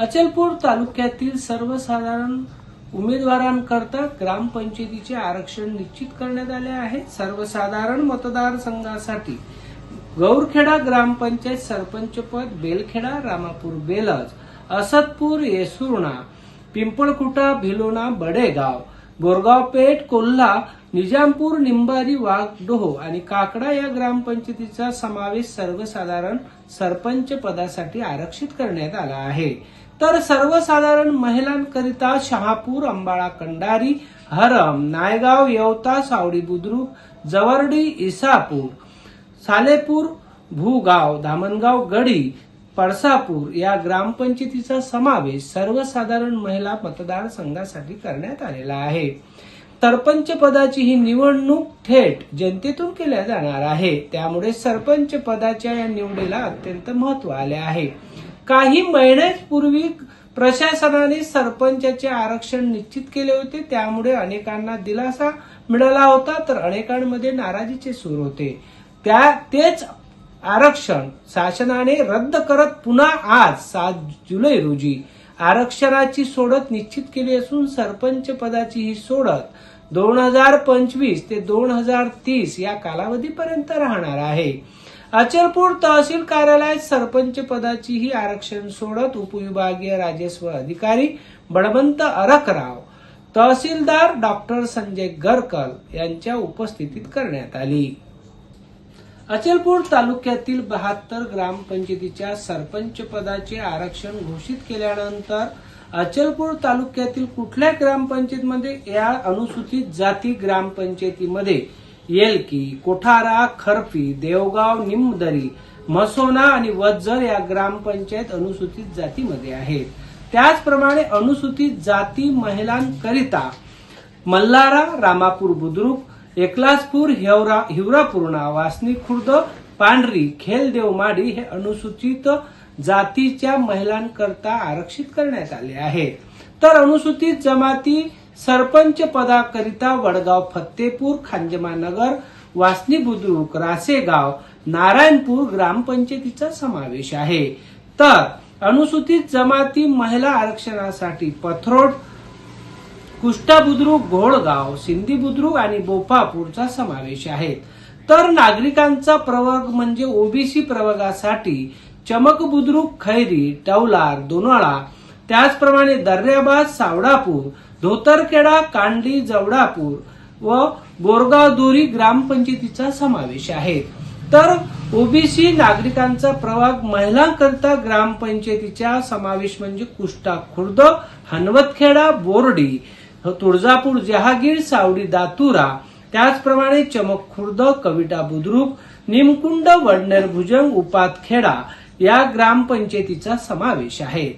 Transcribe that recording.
अचलपूर तालुक्यातील सर्वसाधारण उमेदवारांकरता ग्रामपंचायतीचे आरक्षण निश्चित करण्यात आले आहे. सर्वसाधारण मतदारसंघासाठी गौरखेडा ग्रामपंचायत सरपंचपद बेलखेडा रामापूर बेलज असदपूर येसुर्णा पिंपळकुटा भिलोणा बडेगाव बोरगाव पेठ कोल्हा निजामपूर निंबारी वाघडोह आणि काकडा या ग्रामपंचायतीचा समावेश सर्वसाधारण सरपंच पदासाठी आरक्षित करण्यात आला आहे. तर सर्वसाधारण महिलांकरिता शहापूर अंबाळा कंडारी हरम नायगाव येवता सावडी बुद्रुक जवर्डी इसापूर सालेपूर भूगाव धामणगाव गडी पळसापूर या ग्रामपंचायतीचा समावेश सर्वसाधारण महिला मतदारसंघासाठी करण्यात आलेला आहे. सरपंच पदाची ही निवडणूक थेट जनतेतून केल्या जाणार आहे. त्यामुळे सरपंच पदाच्या या निवडीला अत्यंत महत्त्व आले आहे. काही महिन्यापूर्वी प्रशासनाने सरपंचाचे आरक्षण निश्चित केले होते. त्यामुळे अनेकांना दिलासा मिळाला होता तर अनेकांमध्ये नाराजीचे सूर होते. त्या तेच आरक्षण शासनाने रद्द करत पुन्हा आज सात जुलै रोजी आरक्षणाची सोडत निश्चित केली असून सरपंच पदाची ही सोडत दोन हजार पंचवीस ते दोन हजार तीस या कालावधीपर्यंत राहणार आहे. अचलपूर तहसील कार्यालयात सरपंच पदाची ही आरक्षण सोडत उपविभागीय राजस्व अधिकारी बळवंत अरकराव तहसीलदार डॉक्टर संजय गरकल यांच्या उपस्थितीत करण्यात आली. अचलपूर तालुक्यातील बहात्तर ग्रामपंचायतीच्या सरपंच पदाचे आरक्षण घोषित केल्यानंतर अचलपूर तालुक्यातील कुठल्या ग्रामपंचायतीमध्ये या अनुसूचित जाती ग्रामपंचायतीमध्ये येलकी कोठारा खरपी देवगाव निमदरी मसोना आणि वज्जर या ग्रामपंचायत अनुसूचित जातीमध्ये आहेत. त्याचप्रमाणे अनुसूचित जाती महिलांकरिता मल्हारा रामापूर बुद्रुक एकलासपूर हिवरा हिवरापूर्णा वासनी खुर्द पांढरी खेलदेव माडी हे अनुसूचित जातीच्या महिलांकरता आरक्षित करण्यात आले आहे तर अनुसूचित जमाती सरपंच पदाकरिता वडगाव फत्तेपूर खांजमानगर वासनी बुद्रुक रासेगाव नारायणपूर ग्रामपंचायतीचा समावेश आहे. तर अनुसूचित जमाती महिला आरक्षणासाठी पथरोड कुष्टा बुद्रुक घोळगाव सिंधी बुद्रुक आणि बोपापूरचा समावेश आहे. तर नागरिकांचा प्रवर्ग म्हणजे ओबीसी प्रवर्गासाठी चमक बुद्रुक खैरी टवलार दोनाळा त्याचप्रमाणे दर्याबाद सावडापूर धोतरखेडा कांडली जवडापूर व बोरगाव दोरी ग्रामपंचायतीचा समावेश आहे. तर ओबीसी नागरिकांचा प्रभाग महिलांकरता ग्रामपंचायतीचा समावेश म्हणजे कुष्टा खुर्द हनवतखेडा बोर्डी तुळजापूर जहागीर सावडी दातुरा. त्याचप्रमाणे चमक खुर्द कविटा बुद्रुक निमकुंड वडनेर भुजंग उपातखेडा या ग्रामपंचायतीचा समावेश आहे.